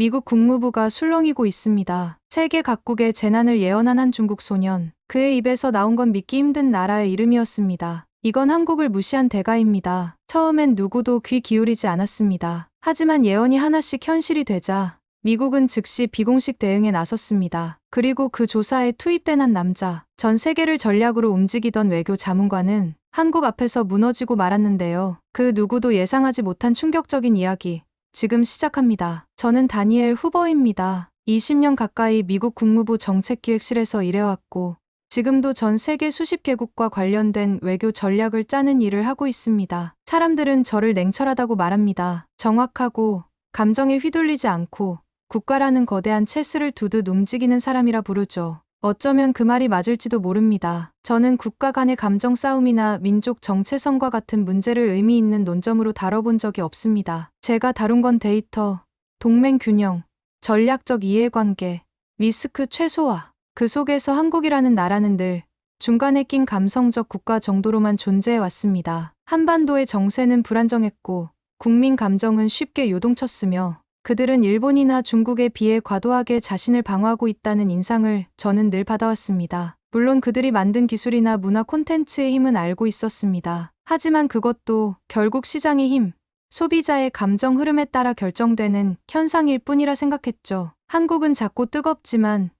미국 국무부가 술렁이고 있습니다. 세계 각국의 재난을 예언한 한 중국 소년. 그의 입에서 나온 건 믿기 힘든 나라의 이름이었습니다. 이건 한국을 무시한 대가입니다. 처음엔 누구도 귀 기울이지 않았습니다. 하지만 예언이 하나씩 현실이 되자 미국은 즉시 비공식 대응에 나섰습니다. 그리고 그 조사에 투입된 한 남자, 전 세계를 전략으로 움직이던 외교 자문관은 한국 앞에서 무너지고 말았는데요. 그 누구도 예상하지 못한 충격적인 이야기. 지금 시작합니다. 저는 다니엘 후보입니다. 20년 가까이 미국 국무부 정책기획실에서 일해왔고, 지금도 전 세계 수십 개국과 관련된 외교 전략을 짜는 일을 하고 있습니다. 사람들은 저를 냉철하다고 말합니다. 정확하고, 감정에 휘둘리지 않고, 국가라는 거대한 체스를 두듯 움직이는 사람이라 부르죠. 어쩌면 그 말이 맞을지도 모릅니다. 저는 국가 간의 감정 싸움이나 민족 정체성과 같은 문제를 의미 있는 논점으로 다뤄본 적이 없습니다. 제가 다룬 건 데이터, 동맹 균형, 전략적 이해관계, 리스크 최소화. 그 속에서 한국이라는 나라는 늘 중간에 낀 감성적 국가 정도로만 존재해 왔습니다. 한반도의 정세는 불안정했고 국민 감정은 쉽게 요동쳤으며 그들은 일본이나 중국에 비해 과도하게 자신을 방어하고 있다는 인상을 저는 늘 받아왔습니다. 물론 그들이 만든 기술이나 문화 콘텐츠의 힘은 알고 있었습니다. 하지만 그것도 결국 시장의 힘, 소비자의 감정 흐름에 따라 결정되는 현상일 뿐이라 생각했죠. 한국은 작고 뜨겁지만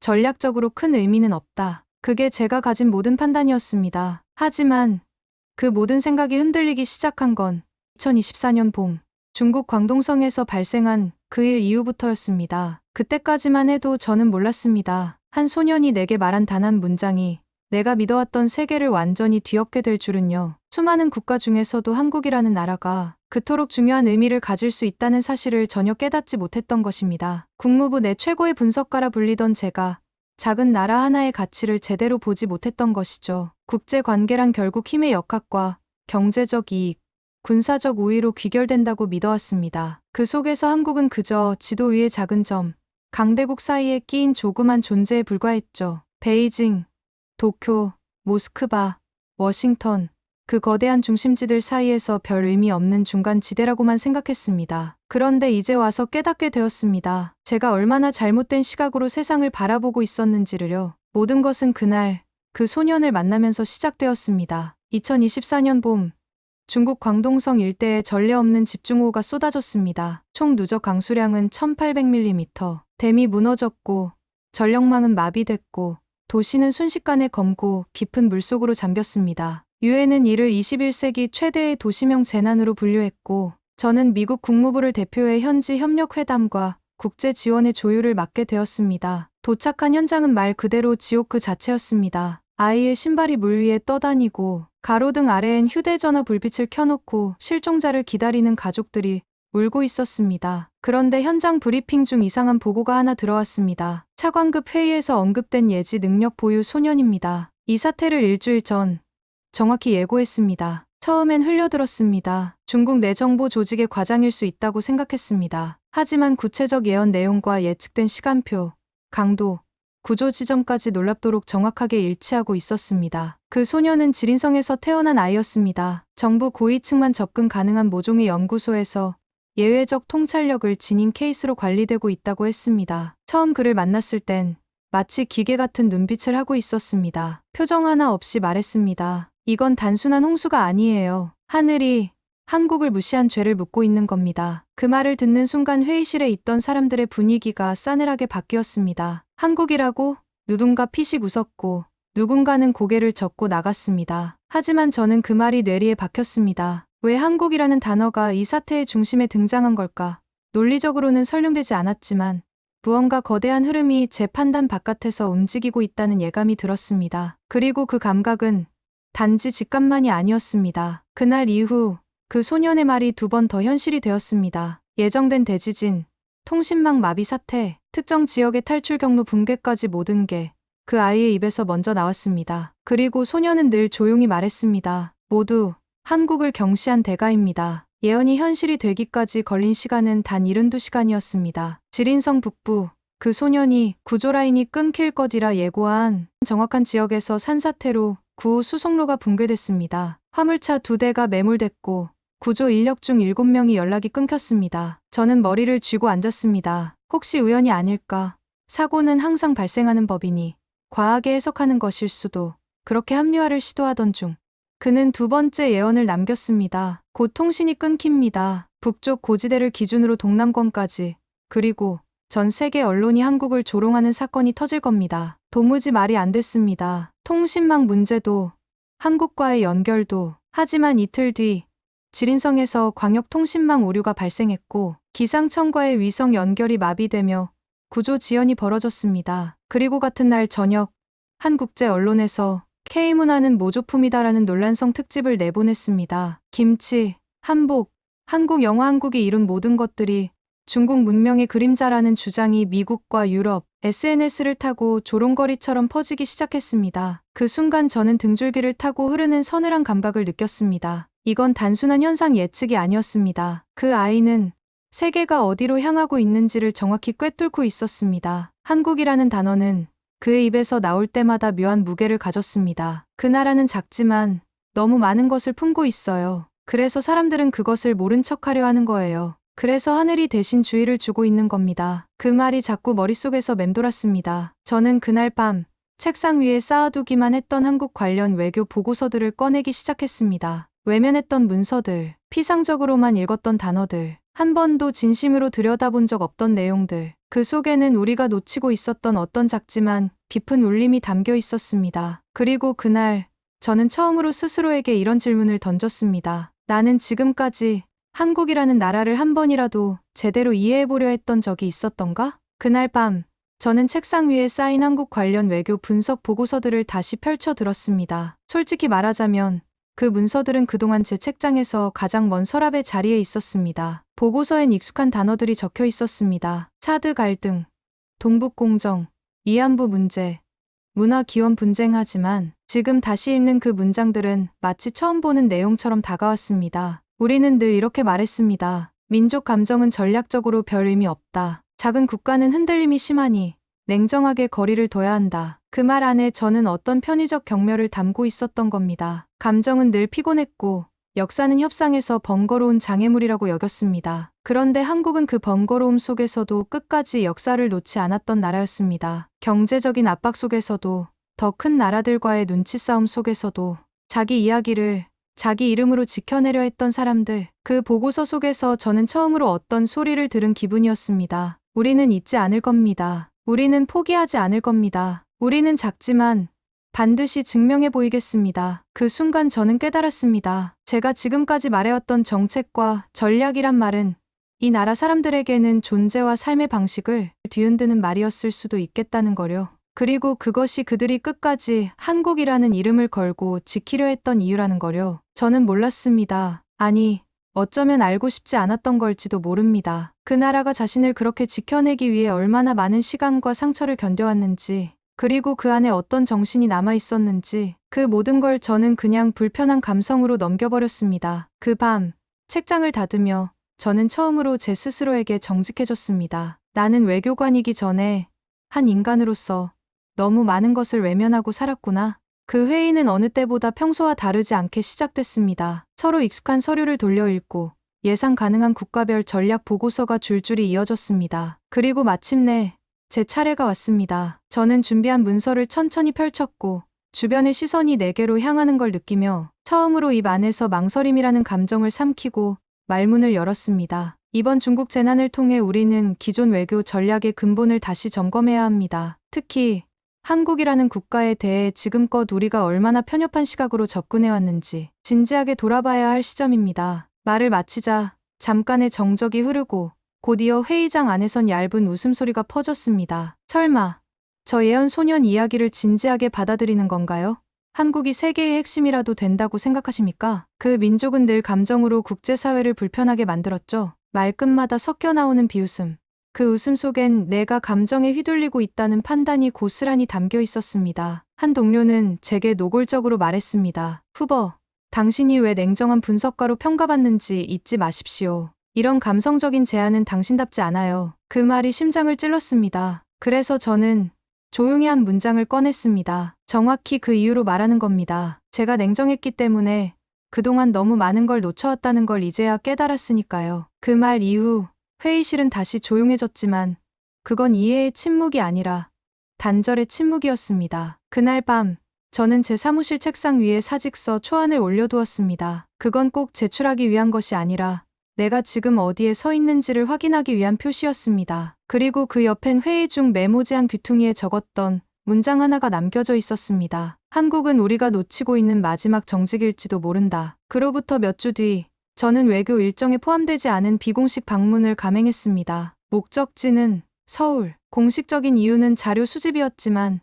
전략적으로 큰 의미는 없다. 그게 제가 가진 모든 판단이었습니다. 하지만 그 모든 생각이 흔들리기 시작한 건 2024년 봄 중국 광동성에서 발생한 그 일 이후부터였습니다. 그때까지만 해도 저는 몰랐습니다. 한 소년이 내게 말한 단 한 문장이 내가 믿어왔던 세계를 완전히 뒤엎게 될 줄은요. 수많은 국가 중에서도 한국이라는 나라가 그토록 중요한 의미를 가질 수 있다는 사실을 전혀 깨닫지 못했던 것입니다. 국무부 내 최고의 분석가라 불리던 제가 작은 나라 하나의 가치를 제대로 보지 못했던 것이죠. 국제 관계란 결국 힘의 역학과 경제적 이익, 군사적 우위로 귀결된다고 믿어왔습니다. 그 속에서 한국은 그저 지도 위의 작은 점, 강대국 사이에 끼인 조그만 존재에 불과했죠. 베이징, 도쿄, 모스크바, 워싱턴, 그 거대한 중심지들 사이에서 별 의미 없는 중간 지대라고만 생각했습니다. 그런데 이제 와서 깨닫게 되었습니다. 제가 얼마나 잘못된 시각으로 세상을 바라보고 있었는지를요. 모든 것은 그날 그 소년을 만나면서 시작되었습니다. 2024년 봄, 중국 광동성 일대에 전례 없는 집중호우가 쏟아졌습니다. 총 누적 강수량은 1800mm, 댐이 무너졌고 전력망은 마비됐고 도시는 순식간에 검고 깊은 물속으로 잠겼습니다. 유엔은 이를 21세기 최대의 도시명 재난으로 분류했고 저는 미국 국무부를 대표해 현지 협력 회담과 국제 지원의 조율을 맡게 되었습니다. 도착한 현장은 말 그대로 지옥 그 자체였습니다. 아이의 신발이 물 위에 떠다니고 가로등 아래엔 휴대전화 불빛을 켜놓고 실종자를 기다리는 가족들이 울고 있었습니다. 그런데 현장 브리핑 중 이상한 보고가 하나 들어왔습니다. 차관급 회의에서 언급된 예지 능력 보유 소년입니다. 이 사태를 일주일 전 정확히 예고했습니다. 처음엔 흘려들었습니다. 중국 내정보 조직의 과장일 수 있다고 생각했습니다. 하지만 구체적 예언 내용과 예측된 시간표, 강도, 구조 지점까지 놀랍도록 정확하게 일치하고 있었습니다. 그 소녀는 지린성에서 태어난 아이였습니다. 정부 고위층만 접근 가능한 모종의 연구소에서 예외적 통찰력을 지닌 케이스로 관리되고 있다고 했습니다. 처음 그를 만났을 땐 마치 기계 같은 눈빛을 하고 있었습니다. 표정 하나 없이 말했습니다. 이건 단순한 홍수가 아니에요. 하늘이 한국을 무시한 죄를 묻고 있는 겁니다. 그 말을 듣는 순간 회의실에 있던 사람들의 분위기가 싸늘하게 바뀌었습니다. 한국이라고 누군가 피식 웃었고 누군가는 고개를 젓고 나갔습니다. 하지만 저는 그 말이 뇌리에 박혔습니다. 왜 한국이라는 단어가 이 사태의 중심에 등장한 걸까? 논리적으로는 설명되지 않았지만 무언가 거대한 흐름이 제 판단 바깥에서 움직이고 있다는 예감이 들었습니다. 그리고 그 감각은 단지 직감만이 아니었습니다. 그날 이후 그 소년의 말이 두 번 더 현실이 되었습니다. 예정된 대지진, 통신망 마비 사태, 특정 지역의 탈출 경로 붕괴까지 모든 게 그 아이의 입에서 먼저 나왔습니다. 그리고 소년은 늘 조용히 말했습니다. 모두 한국을 경시한 대가입니다. 예언이 현실이 되기까지 걸린 시간은 단 72시간이었습니다. 지린성 북부, 그 소년이 구조라인이 끊길 것이라 예고한 정확한 지역에서 산사태로 구 수송로가 붕괴됐습니다. 화물차 두 대가 매몰됐고 구조 인력 중 7명이 연락이 끊겼습니다. 저는 머리를 쥐고 앉았습니다. 혹시 우연이 아닐까? 사고는 항상 발생하는 법이니 과하게 해석하는 것일 수도. 그렇게 합리화를 시도하던 중 그는 두 번째 예언을 남겼습니다. 곧 통신이 끊깁니다. 북쪽 고지대를 기준으로 동남권까지 그리고 전 세계 언론이 한국을 조롱하는 사건이 터질 겁니다. 도무지 말이 안 됐습니다. 통신망 문제도 한국과의 연결도 하지만 이틀 뒤 지린성에서 광역통신망 오류가 발생했고 기상청과의 위성 연결이 마비되며 구조 지연이 벌어졌습니다. 그리고 같은 날 저녁 한 국제 언론에서 K문화는 모조품이다라는 논란성 특집을 내보냈습니다. 김치, 한복, 한국 영화 한국이 이룬 모든 것들이 중국 문명의 그림자라는 주장이 미국과 유럽, SNS를 타고 조롱거리처럼 퍼지기 시작했습니다. 그 순간 저는 등줄기를 타고 흐르는 서늘한 감각을 느꼈습니다. 이건 단순한 현상 예측이 아니었습니다. 그 아이는 세계가 어디로 향하고 있는지를 정확히 꿰뚫고 있었습니다. 한국이라는 단어는 그의 입에서 나올 때마다 묘한 무게를 가졌습니다. 그 나라는 작지만 너무 많은 것을 품고 있어요. 그래서 사람들은 그것을 모른 척 하려 하는 거예요. 그래서 하늘이 대신 주의를 주고 있는 겁니다. 그 말이 자꾸 머릿속에서 맴돌았습니다. 저는 그날 밤 책상 위에 쌓아두기만 했던 한국 관련 외교 보고서들을 꺼내기 시작했습니다. 외면했던 문서들, 피상적으로만 읽었던 단어들, 한 번도 진심으로 들여다본 적 없던 내용들, 그 속에는 우리가 놓치고 있었던 어떤 작지만 깊은 울림이 담겨 있었습니다. 그리고 그날 저는 처음으로 스스로에게 이런 질문을 던졌습니다. 나는 지금까지 한국이라는 나라를 한 번이라도 제대로 이해해보려 했던 적이 있었던가? 그날 밤 저는 책상 위에 쌓인 한국 관련 외교 분석 보고서들을 다시 펼쳐 들었습니다. 솔직히 말하자면 그 문서들은 그동안 제 책장에서 가장 먼 서랍의 자리에 있었습니다. 보고서엔 익숙한 단어들이 적혀 있었습니다. 차드 갈등, 동북공정, 위안부 문제, 문화 기원 분쟁하지만 지금 다시 읽는 그 문장들은 마치 처음 보는 내용처럼 다가왔습니다. 우리는 늘 이렇게 말했습니다. 민족 감정은 전략적으로 별 의미 없다. 작은 국가는 흔들림이 심하니 냉정하게 거리를 둬야 한다. 그 말 안에 저는 어떤 편의적 경멸을 담고 있었던 겁니다. 감정은 늘 피곤했고 역사는 협상에서 번거로운 장애물이라고 여겼습니다. 그런데 한국은 그 번거로움 속에서도 끝까지 역사를 놓지 않았던 나라였습니다. 경제적인 압박 속에서도 더 큰 나라들과의 눈치 싸움 속에서도 자기 이야기를 자기 이름으로 지켜내려 했던 사람들. 그 보고서 속에서 저는 처음으로 어떤 소리를 들은 기분이었습니다. 우리는 잊지 않을 겁니다. 우리는 포기하지 않을 겁니다. 우리는 작지만 반드시 증명해 보이겠습니다. 그 순간 저는 깨달았습니다. 제가 지금까지 말해왔던 정책과 전략이란 말은 이 나라 사람들에게는 존재와 삶의 방식을 뒤흔드는 말이었을 수도 있겠다는 거려. 그리고 그것이 그들이 끝까지 한국이라는 이름을 걸고 지키려 했던 이유라는 거려. 저는 몰랐습니다. 아니, 어쩌면 알고 싶지 않았던 걸지도 모릅니다. 그 나라가 자신을 그렇게 지켜내기 위해 얼마나 많은 시간과 상처를 견뎌왔는지, 그리고 그 안에 어떤 정신이 남아 있었는지, 그 모든 걸 저는 그냥 불편한 감성으로 넘겨버렸습니다. 그 밤, 책장을 닫으며 저는 처음으로 제 스스로에게 정직해졌습니다. 나는 외교관이기 전에 한 인간으로서 너무 많은 것을 외면하고 살았구나. 그 회의는 어느 때보다 평소와 다르지 않게 시작됐습니다. 서로 익숙한 서류를 돌려 읽고 예상 가능한 국가별 전략 보고서가 줄줄이 이어졌습니다. 그리고 마침내 제 차례가 왔습니다. 저는 준비한 문서를 천천히 펼쳤고 주변의 시선이 내게로 향하는 걸 느끼며 처음으로 입 안에서 망설임이라는 감정을 삼키고 말문을 열었습니다. 이번 중국 재난을 통해 우리는 기존 외교 전략의 근본을 다시 점검해야 합니다. 특히 한국이라는 국가에 대해 지금껏 우리가 얼마나 편협한 시각으로 접근해왔는지 진지하게 돌아봐야 할 시점입니다. 말을 마치자 잠깐의 정적이 흐르고 곧이어 회의장 안에선 얇은 웃음소리가 퍼졌습니다. 설마 저 예언 소년 이야기를 진지하게 받아들이는 건가요? 한국이 세계의 핵심이라도 된다고 생각하십니까? 그 민족은 늘 감정으로 국제사회를 불편하게 만들었죠. 말끝마다 섞여 나오는 비웃음. 그 웃음 속엔 내가 감정에 휘둘리고 있다는 판단이 고스란히 담겨 있었습니다. 한 동료는 제게 노골적으로 말했습니다. 후보, 당신이 왜 냉정한 분석가로 평가받는지 잊지 마십시오. 이런 감성적인 제안은 당신답지 않아요. 그 말이 심장을 찔렀습니다. 그래서 저는 조용히 한 문장을 꺼냈습니다. 정확히 그 이유로 말하는 겁니다. 제가 냉정했기 때문에 그동안 너무 많은 걸 놓쳐왔다는 걸 이제야 깨달았으니까요. 그 말 이후 회의실은 다시 조용해졌지만 그건 이해의 침묵이 아니라 단절의 침묵이었습니다. 그날 밤 저는 제 사무실 책상 위에 사직서 초안을 올려두었습니다. 그건 꼭 제출하기 위한 것이 아니라 내가 지금 어디에 서 있는지를 확인하기 위한 표시였습니다. 그리고 그 옆엔 회의 중 메모지한 귀퉁이에 적었던 문장 하나가 남겨져 있었습니다. 한국은 우리가 놓치고 있는 마지막 정직일지도 모른다. 그로부터 몇 주 뒤, 저는 외교 일정에 포함되지 않은 비공식 방문을 감행했습니다. 목적지는 서울. 공식적인 이유는 자료 수집이었지만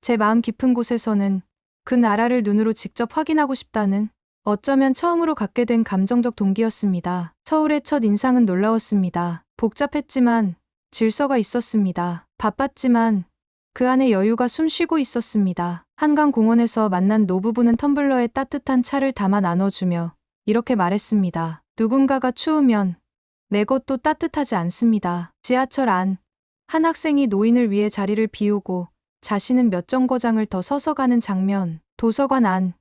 제 마음 깊은 곳에서는 그 나라를 눈으로 직접 확인하고 싶다는 어쩌면 처음으로 갖게 된 감정적 동기였습니다. 서울의 첫 인상은 놀라웠습니다. 복잡했지만 질서가 있었습니다. 바빴지만 그 안에 여유가 숨쉬고 있었습니다. 한강 공원에서 만난 노부부는 텀블러에 따뜻한 차를 담아 나눠주며 이렇게 말했습니다. 누군가가 추우면 내 것도 따뜻하지 않습니다. 지하철 안. 한 학생이 노인을 위해 자리를 비우고 자신은 몇 정거장을 더 서서 가는 장면. 도서관 안.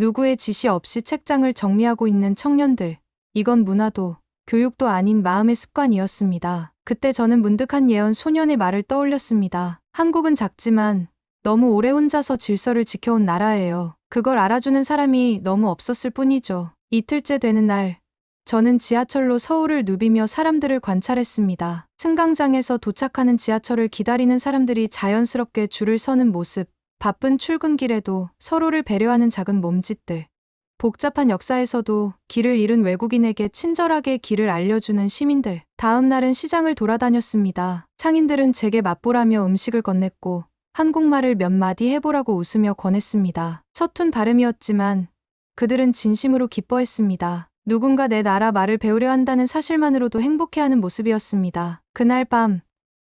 누구의 지시 없이 책장을 정리하고 있는 청년들. 이건 문화도, 교육도 아닌 마음의 습관이었습니다. 그때 저는 문득 한 예언 소년의 말을 떠올렸습니다. 한국은 작지만 너무 오래 혼자서 질서를 지켜온 나라예요. 그걸 알아주는 사람이 너무 없었을 뿐이죠. 이틀째 되는 날, 저는 지하철로 서울을 누비며 사람들을 관찰했습니다. 승강장에서 도착하는 지하철을 기다리는 사람들이 자연스럽게 줄을 서는 모습, 바쁜 출근길에도 서로를 배려하는 작은 몸짓들, 복잡한 역사에서도 길을 잃은 외국인에게 친절하게 길을 알려주는 시민들. 다음 날은 시장을 돌아다녔습니다. 상인들은 제게 맛보라며 음식을 건넸고 한국말을 몇 마디 해보라고 웃으며 권했습니다. 서툰 발음이었지만 그들은 진심으로 기뻐했습니다. 누군가 내 나라 말을 배우려 한다는 사실만으로도 행복해하는 모습이었습니다. 그날 밤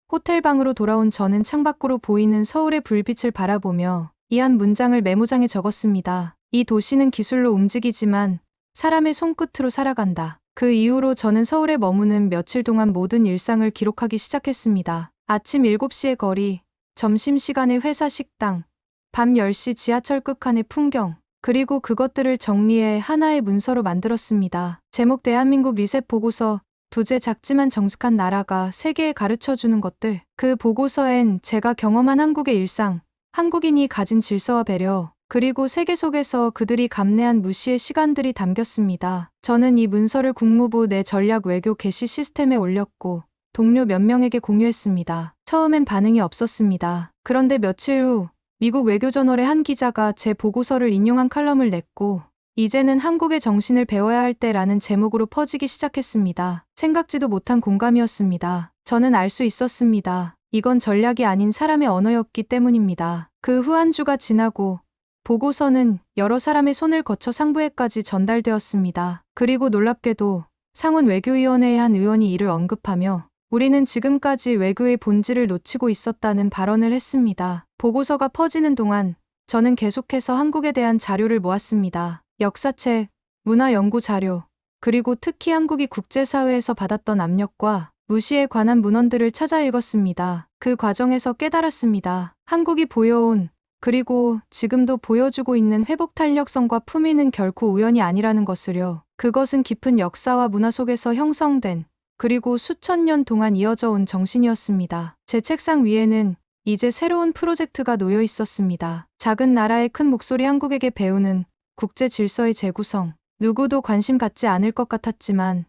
호텔 방으로 돌아온 저는 창밖으로 보이는 서울의 불빛을 바라보며 이 한 문장을 메모장에 적었습니다. 이 도시는 기술로 움직이지만 사람의 손끝으로 살아간다. 그 이후로 저는 서울에 머무는 며칠 동안 모든 일상을 기록하기 시작했습니다. 아침 7시의 거리, 점심시간의 회사 식당, 밤 10시 지하철 끝칸의 풍경, 그리고 그것들을 정리해 하나의 문서로 만들었습니다. 제목 대한민국 리셋 보고서 두제 작지만 정숙한 나라가 세계에 가르쳐 주는 것들. 그 보고서엔 제가 경험한 한국의 일상, 한국인이 가진 질서와 배려, 그리고 세계 속에서 그들이 감내한 무시의 시간들이 담겼습니다. 저는 이 문서를 국무부 내 전략 외교 게시 시스템에 올렸고 동료 몇 명에게 공유했습니다. 처음엔 반응이 없었습니다. 그런데 며칠 후 미국 외교저널의 한 기자가 제 보고서를 인용한 칼럼을 냈고 이제는 한국의 정신을 배워야 할 때라는 제목으로 퍼지기 시작했습니다. 생각지도 못한 공감이었습니다. 저는 알 수 있었습니다. 이건 전략이 아닌 사람의 언어였기 때문입니다. 그 후 한 주가 지나고 보고서는 여러 사람의 손을 거쳐 상부에까지 전달되었습니다. 그리고 놀랍게도 상원 외교위원회의 한 의원이 이를 언급하며 우리는 지금까지 외교의 본질을 놓치고 있었다는 발언을 했습니다. 보고서가 퍼지는 동안 저는 계속해서 한국에 대한 자료를 모았습니다. 역사책, 문화 연구 자료, 그리고 특히 한국이 국제사회에서 받았던 압력과 무시에 관한 문헌들을 찾아 읽었습니다. 그 과정에서 깨달았습니다. 한국이 보여온 그리고 지금도 보여주고 있는 회복 탄력성과 품위는 결코 우연이 아니라는 것을요. 그것은 깊은 역사와 문화 속에서 형성된 그리고 수천 년 동안 이어져 온 정신이었습니다. 제 책상 위에는 이제 새로운 프로젝트가 놓여 있었습니다. 작은 나라의 큰 목소리 한국에게 배우는 국제 질서의 재구성. 누구도 관심 갖지 않을 것 같았지만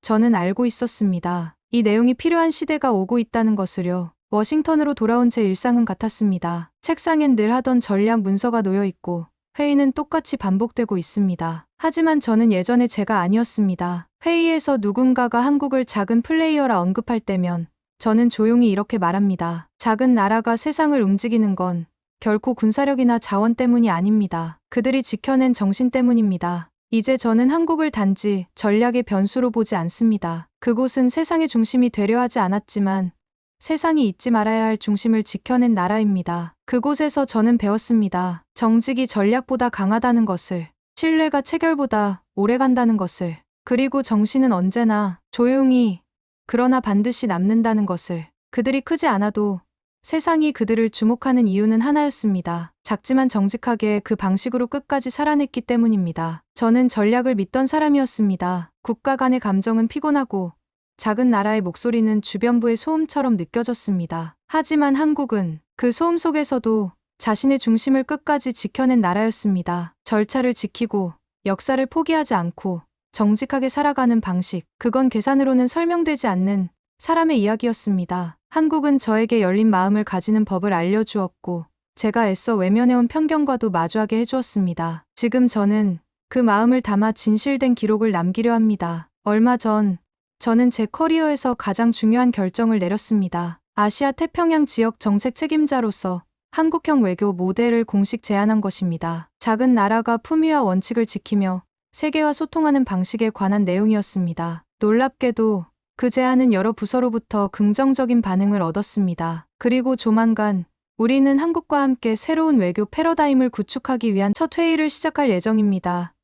저는 알고 있었습니다. 이 내용이 필요한 시대가 오고 있다는 것을요. 워싱턴으로 돌아온 제 일상은 같았습니다. 책상엔 늘 하던 전략 문서가 놓여 있고 회의는 똑같이 반복되고 있습니다. 하지만 저는 예전의 제가 아니었습니다. 회의에서 누군가가 한국을 작은 플레이어라 언급할 때면 저는 조용히 이렇게 말합니다. 작은 나라가 세상을 움직이는 건 결코 군사력이나 자원 때문이 아닙니다. 그들이 지켜낸 정신 때문입니다. 이제 저는 한국을 단지 전략의 변수로 보지 않습니다. 그곳은 세상의 중심이 되려 하지 않았지만 세상이 잊지 말아야 할 중심을 지켜낸 나라입니다. 그곳에서 저는 배웠습니다. 정직이 전략보다 강하다는 것을, 신뢰가 체결보다 오래 간다는 것을, 그리고 정신은 언제나 조용히, 그러나 반드시 남는다는 것을, 그들이 크지 않아도 세상이 그들을 주목하는 이유는 하나였습니다. 작지만 정직하게 그 방식으로 끝까지 살아냈기 때문입니다. 저는 전략을 믿던 사람이었습니다. 국가 간의 감정은 피곤하고 작은 나라의 목소리는 주변부의 소음처럼 느껴졌습니다. 하지만 한국은 그 소음 속에서도 자신의 중심을 끝까지 지켜낸 나라였습니다. 절차를 지키고 역사를 포기하지 않고 정직하게 살아가는 방식, 그건 계산으로는 설명되지 않는 사람의 이야기였습니다. 한국은 저에게 열린 마음을 가지는 법을 알려주었고, 제가 애써 외면해온 편견과도 마주하게 해주었습니다. 지금 저는 그 마음을 담아 진실된 기록을 남기려 합니다. 얼마 전, 저는 제 커리어에서 가장 중요한 결정을 내렸습니다. 아시아 태평양 지역 정책 책임자로서 한국형 외교 모델을 공식 제안한 것입니다. 작은 나라가 품위와 원칙을 지키며 세계와 소통하는 방식에 관한 내용이었습니다. 놀랍게도 그 제안은 여러 부서로부터 긍정적인 반응을 얻었습니다. 그리고 조만간 우리는 한국과 함께 새로운 외교 패러다임을 구축하기 위한 첫 회의를 시작할 예정입니다.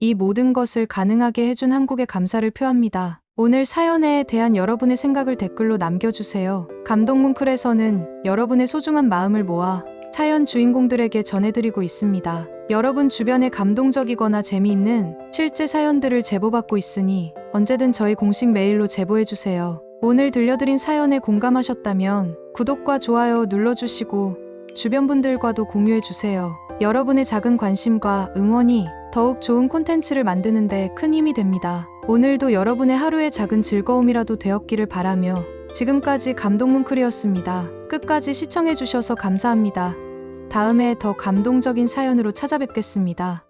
이 모든 것을 가능하게 해준 한국에 감사를 표합니다. 오늘 사연에 대한 여러분의 생각을 댓글로 남겨주세요. 감동 문클에서는 여러분의 소중한 마음을 모아 사연 주인공들에게 전해드리고 있습니다. 여러분 주변에 감동적이거나 재미있는 실제 사연들을 제보받고 있으니 언제든 저희 공식 메일로 제보해주세요. 오늘 들려드린 사연에 공감하셨다면 구독과 좋아요 눌러주시고 주변 분들과도 공유해주세요. 여러분의 작은 관심과 응원이 더욱 좋은 콘텐츠를 만드는데 큰 힘이 됩니다. 오늘도 여러분의 하루의 작은 즐거움이라도 되었기를 바라며 지금까지 감동문클이었습니다. 끝까지 시청해주셔서 감사합니다. 다음에 더 감동적인 사연으로 찾아뵙겠습니다.